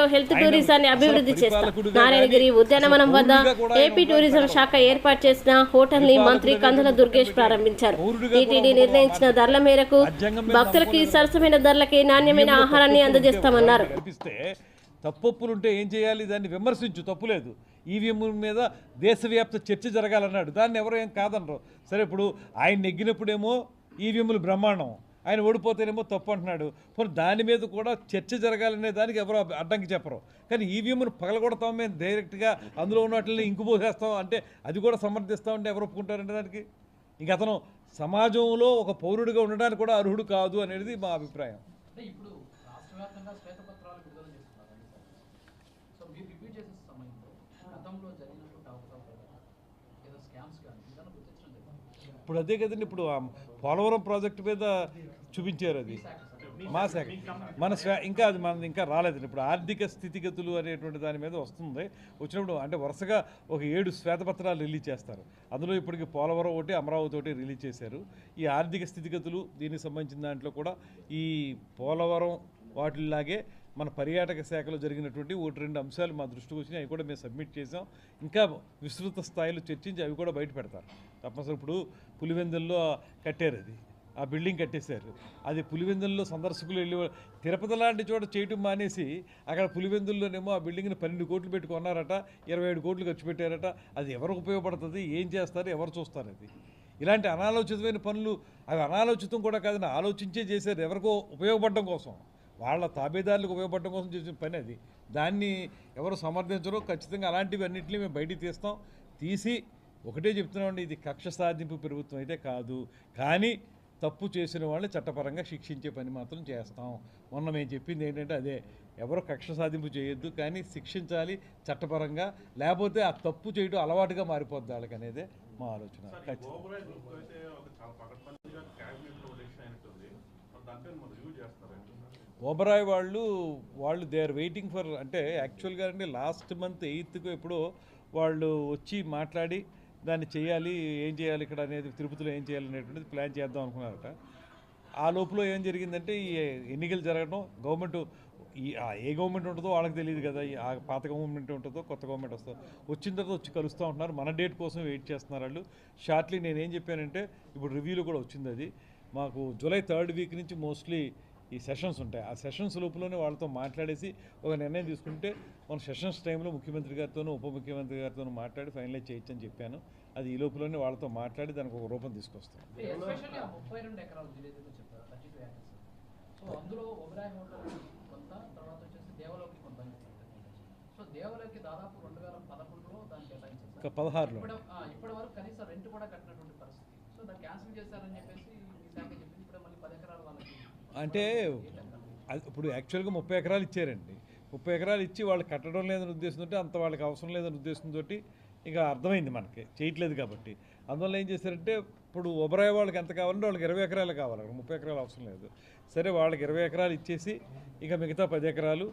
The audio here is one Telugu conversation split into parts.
స్థాయిలో హెల్త్ టూరిజాన్ని అభివృద్ధి చేస్తాం. నారాయణగిరి ఉద్యానవనం వద్ద ఏపీ టూరిజం శాఖ ఏర్పాటు చేసిన హోటల్ని మంత్రి కందుల దుర్గేష్ ప్రారంభించారు. టీటీడీ నిర్ణయించిన ధరల మేరకు భక్తులకి సరసమైన ధరలకి నాణ్యమైన ఆహారాన్ని అందజేస్తామన్నారు. తప్పొప్పులు ఉంటే ఏం చేయాలి? దాన్ని విమర్శించు తప్పులేదు. ఈవీఎం మీద దేశవ్యాప్త చర్చ జరగాలన్నాడు. దాన్ని ఎవరు ఏం కాదనరు. సరే ఇప్పుడు ఆయన నెగ్గినప్పుడేమో ఈవీఎంలు బ్రహ్మాండం. ఆయన ఓడిపోతేనేమో తప్పు అంటున్నాడు. పోనీ దాని మీద కూడా చర్చ జరగాలనే దానికి ఎవరు అడ్డంకి చెప్పరు. కానీ ఈవీఎంను పగలగొడతాం మేము డైరెక్ట్గా అందులో ఉన్న వాటిని ఇంకుపోసేస్తాం అంటే అది కూడా సమర్థిస్తామంటే ఎవరు ఒప్పుకుంటారంటే దానికి? ఇంక అతను సమాజంలో ఒక పౌరుడిగా ఉండడానికి కూడా అర్హుడు కాదు అనేది మా అభిప్రాయం. ఇప్పుడు మీరు అదే కదండి ఇప్పుడు పోలవరం ప్రాజెక్టు మీద చూపించారు అది. మా శాఖ మన శా ఇంకా అది మనది ఇంకా రాలేదండి. ఇప్పుడు ఆర్థిక స్థితిగతులు అనేటువంటి దాని మీద వస్తుంది. వచ్చినప్పుడు అంటే వరుసగా ఒక ఏడు శ్వేతపత్రాలు రిలీజ్ చేస్తారు. అందులో ఇప్పటికి పోలవరం ఒకటి అమరావతి ఒకటి రిలీజ్ చేశారు. ఈ ఆర్థిక స్థితిగతులు దీనికి సంబంధించిన దాంట్లో కూడా ఈ పోలవరం వాటిలాగే మన పర్యాటక శాఖలో జరిగినటువంటి ఒకటి రెండు అంశాలు మా దృష్టికి వచ్చినాయి. అవి కూడా మేము సబ్మిట్ చేసాం ఇంకా విస్తృత స్థాయిలో చర్చించి అవి కూడా బయట పెడతారు. తప్పనిసరి ఇప్పుడు పులివెందుల్లో కట్టారు అది. ఆ బిల్డింగ్ కట్టేశారు. అది పులివెందుల్లో సందర్శకులు వెళ్ళి తిరుపతి లాంటి చోట చేయటం మానేసి అక్కడ పులివెందుల్లోనేమో ఆ బిల్డింగ్ని పన్నెండు కోట్లు పెట్టి కొన్నారట ఇరవై ఏడు కోట్లు ఖర్చు పెట్టారట. అది ఎవరికి ఉపయోగపడుతుంది? ఏం చేస్తారు? ఎవరు చూస్తారు అది? ఇలాంటి అనాలోచితమైన పనులు అవి అనాలోచితం కూడా కాదని ఆలోచించే చేశారు ఎవరికో ఉపయోగపడడం కోసం. వాళ్ళ తాబేదారులకు ఉపయోగపడడం కోసం చేసిన పని అది. దాన్ని ఎవరు సమర్థించరో ఖచ్చితంగా అలాంటివి అన్నింటినీ మేము బయటికి తీస్తాం. తీసి ఒకటే చెప్తున్నామండి ఇది కక్ష సాధింపు ప్రభుత్వం అయితే కాదు. కానీ తప్పు చేసిన వాళ్ళని చట్టపరంగా శిక్షించే పని మాత్రం చేస్తాం. మొన్న మేము చెప్పింది ఏంటంటే అదే ఎవరు కక్ష సాధింపు చేయొద్దు కానీ శిక్షించాలి చట్టపరంగా లేకపోతే ఆ తప్పు చేయడం అలవాటుగా మారిపోద్ది వాళ్ళకి అనేదే మా ఆలోచన. ఓబరాయ్ వాళ్ళు వాళ్ళు దే ఆర్ వెయిటింగ్ ఫర్ అంటే యాక్చువల్గా అంటే లాస్ట్ మంత్ ఎయిత్కు ఎప్పుడో వాళ్ళు వచ్చి మాట్లాడి దాన్ని చేయాలి ఏం చేయాలి ఇక్కడ అనేది తిరుపతిలో ఏం చేయాలి అనేటువంటిది ప్లాన్ చేద్దాం అనుకున్నారట. ఆ లోపల ఏం జరిగిందంటే ఈ ఎన్నికలు జరగడం గవర్నమెంట్ ఈ ఏ గవర్నమెంట్ ఉంటుందో వాళ్ళకి తెలియదు కదా ఈ ఆ పాత గవర్నమెంట్ ఉంటుందో కొత్త గవర్నమెంట్ వస్తుందో. వచ్చిన తర్వాత వచ్చి కలుస్తూ ఉంటున్నారు. మన డేట్ కోసం వెయిట్ చేస్తున్నారు వాళ్ళు. షార్ట్లీ నేనేం చెప్పానంటే ఇప్పుడు రివ్యూలో కూడా వచ్చింది అది. మాకు జూలై థర్డ్ వీక్ నుంచి మోస్ట్లీ ఈ సెషన్స్ ఉంటాయి. ఆ సెషన్స్ లోపలనే వాళ్ళతో మాట్లాడేసి ఒక నిర్ణయం తీసుకుంటే మన సెషన్స్ టైంలో ముఖ్యమంత్రి గారితోనూ ఉప ముఖ్యమంత్రి గారితోనూ మాట్లాడి ఫైనలైజ్ చేయొచ్చని చెప్పాను. అది ఈ లోపలనే వాళ్ళతో మాట్లాడి దానికి ఒక రూపం తీసుకొస్తాం. అని ఇంకా పదహారులో. ఇప్పటి వరకు కనీసం రెంట్ కూడా కట్టినటువంటి పరిస్థితి. సో దాన్ని క్యాన్సిల్ చేశారని చెప్పేసి మీ శాఖ చెప్పింది. ఇప్పుడు మళ్ళీ పది అంటే ఇప్పుడు యాక్చువల్గా ముప్పై ఎకరాలు ఇచ్చారండి. ముప్పై ఎకరాలు ఇచ్చి వాళ్ళు కట్టడం లేదని ఉద్దేశంతో అంత వాళ్ళకి అవసరం లేదని ఉద్దేశంతో ఇక అర్థమైంది మనకి. చేయట్లేదు కాబట్టి. అందువల్ల ఏం చేశారంటే ఇప్పుడు ఒబరాయి వాళ్ళకి ఎంత కావాలంటే వాళ్ళకి ఇరవై ఎకరాలు కావాలి. ముప్పై ఎకరాలు అవసరం లేదు. సరే వాళ్ళకి ఇరవై ఎకరాలు ఇచ్చేసి ఇక మిగతా పది ఎకరాలు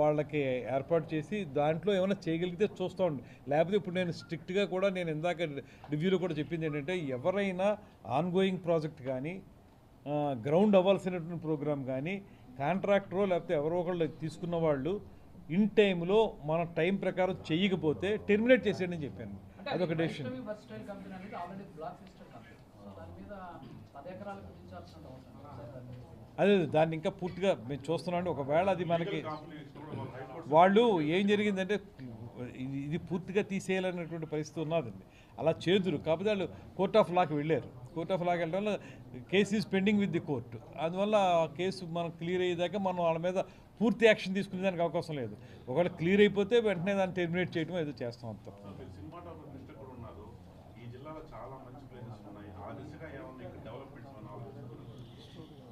వాళ్ళకి ఏర్పాటు చేసి దాంట్లో ఏమైనా చేయగలిగితే చూస్తూ ఉండి. లేకపోతే ఇప్పుడు నేను స్ట్రిక్ట్గా కూడా నేను ఇందాక రివ్యూలో కూడా చెప్పింది ఏంటంటే ఎవరైనా ఆన్గోయింగ్ ప్రాజెక్ట్ కానీ గ్రౌండ్ అవ్వాల్సినటువంటి ప్రోగ్రామ్ కానీ కాంట్రాక్టరో లేకపోతే ఎవరో ఒకళ్ళు తీసుకున్న వాళ్ళు ఇన్ టైంలో మన టైం ప్రకారం చేయకపోతే టెర్మినేట్ చేసేయండి అని చెప్పాను. అదొక డెసిషన్. వర్స్టైల్ కంపెనీ అనేది already black listed company so దాని మీద పది ఎకరాలు కుదించాల్సిన అవసరం ఉంది? సార్ దాని మీద. అదే దాన్ని ఇంకా పూర్తిగా మేము చూస్తున్నాం ఒకవేళ అది మనకి వాళ్ళు ఏం జరిగిందంటే ఇది పూర్తిగా తీసేయాలనేటువంటి పరిస్థితి ఉన్నదండి. అలా చేదురు. కాకపోతే వాళ్ళు కోర్ట్ ఆఫ్ లాకి వెళ్ళారు. కోర్ట్ ఆఫ్ లాకి వెళ్ళడం వల్ల case is pending with the court అందువల్ల ఆ కేసు మనం క్లియర్ అయ్యేదాకా మనం వాళ్ళ మీద పూర్తి యాక్షన్ తీసుకునేదానికి అవకాశం లేదు. ఒకవేళ క్లియర్ అయిపోతే వెంటనే దాన్ని టెర్మినేట్ చేయడం ఏదో చేస్తాం అంత.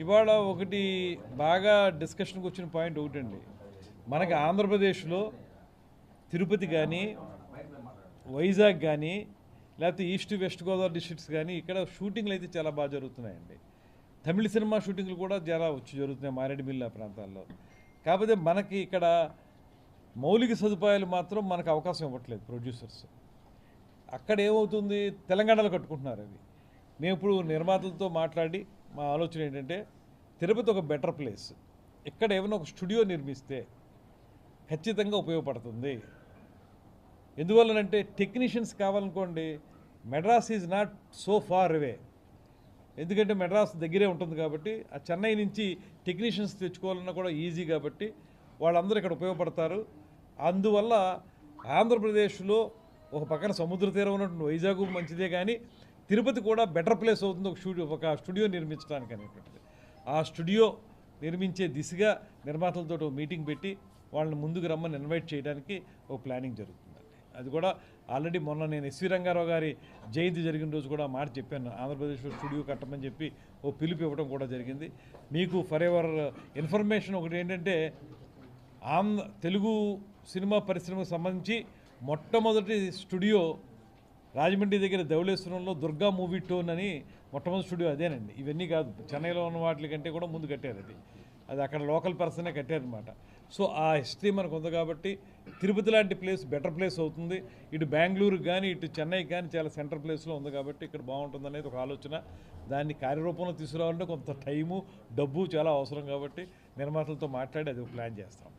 ఇవాళ ఒకటి బాగా డిస్కషన్కి వచ్చిన పాయింట్ ఒకటండి. మనకి ఆంధ్రప్రదేశ్లో తిరుపతి కానీ వైజాగ్ కానీ లేకపోతే ఈస్ట్ వెస్ట్ గోదావరి డిస్ట్రిక్ట్స్ కానీ ఇక్కడ షూటింగ్లు అయితే చాలా బాగా జరుగుతున్నాయండి. తమిళ సినిమా షూటింగ్లు కూడా చాలా వచ్చి జరుగుతున్నాయి మారేడుమిల్లి ప్రాంతాల్లో. కాకపోతే మనకి ఇక్కడ మౌలిక సదుపాయాలు మాత్రం మనకు అవకాశం ఇవ్వట్లేదు ప్రొడ్యూసర్స్. అక్కడ ఏమవుతుంది? తెలంగాణలో కట్టుకుంటున్నారు అవి. మేము ఇప్పుడు నిర్మాతలతో మాట్లాడి మా ఆలోచన ఏంటంటే తిరుపతి ఒక బెటర్ ప్లేస్. ఇక్కడ ఏమైనా ఒక స్టూడియో నిర్మిస్తే ఖచ్చితంగా ఉపయోగపడుతుంది. ఎందువల్లనంటే technicians కావాలనుకోండి Madras is not so far away. ఎందుకంటే మెడ్రాస్ దగ్గరే ఉంటుంది కాబట్టి ఆ చెన్నై నుంచి టెక్నీషియన్స్ తెచ్చుకోవాలన్నా కూడా ఈజీ కాబట్టి వాళ్ళందరూ ఇక్కడ ఉపయోగపడతారు. అందువల్ల ఆంధ్రప్రదేశ్లో ఒక పక్కన సముద్ర తీరం ఉన్నటువంటి వైజాగ్ మంచిదే కానీ తిరుపతి కూడా బెటర్ ప్లేస్ అవుతుంది ఒక స్టూడియో ఒక స్టూడియో నిర్మించడానికి అనేటువంటిది. ఆ స్టూడియో నిర్మించే దిశగా నిర్మాతలతో మీటింగ్ పెట్టి వాళ్ళని ముందుకు రమ్మని ఇన్వైట్ చేయడానికి ఒక ప్లానింగ్ జరుగుతుందండి. అది కూడా ఆల్రెడీ మొన్న నేను ఎస్వి రంగారావు గారి జయంతి జరిగిన రోజు కూడా మాట చెప్పాను. ఆంధ్రప్రదేశ్లో స్టూడియో కట్టమని చెప్పి ఓ పిలుపు ఇవ్వడం కూడా జరిగింది. మీకు ఫర్ ఎవర్ ఇన్ఫర్మేషన్ ఒకటి ఏంటంటే ఆంధ్ర తెలుగు సినిమా పరిశ్రమకు సంబంధించి మొట్టమొదటి స్టూడియో రాజమండ్రి దగ్గర ధవళేశ్వరంలో దుర్గా మూవీ టోన్ అని మొట్టమొదటి స్టూడియో అదేనండి. ఇవన్నీ కాదు చెన్నైలో ఉన్న వాటి కంటే కూడా ముందు కట్టారు అది. అది అక్కడ లోకల్ పర్సనే కట్టారనమాట. సో ఆ హిస్టరీ మనకు ఉంది కాబట్టి తిరుపతి లాంటి ప్లేస్ బెటర్ ప్లేస్ అవుతుంది. ఇటు బెంగళూరు కానీ ఇటు చెన్నైకి కానీ చాలా సెంటర్ ప్లేస్లో ఉంది కాబట్టి ఇక్కడ బాగుంటుంది అనేది ఒక ఆలోచన. దాన్ని కార్యరూపంలో తీసుకురావాలంటే కొంత టైము డబ్బు చాలా అవసరం కాబట్టి నిర్మాతలతో మాట్లాడి అది ప్లాన్ చేస్తాం.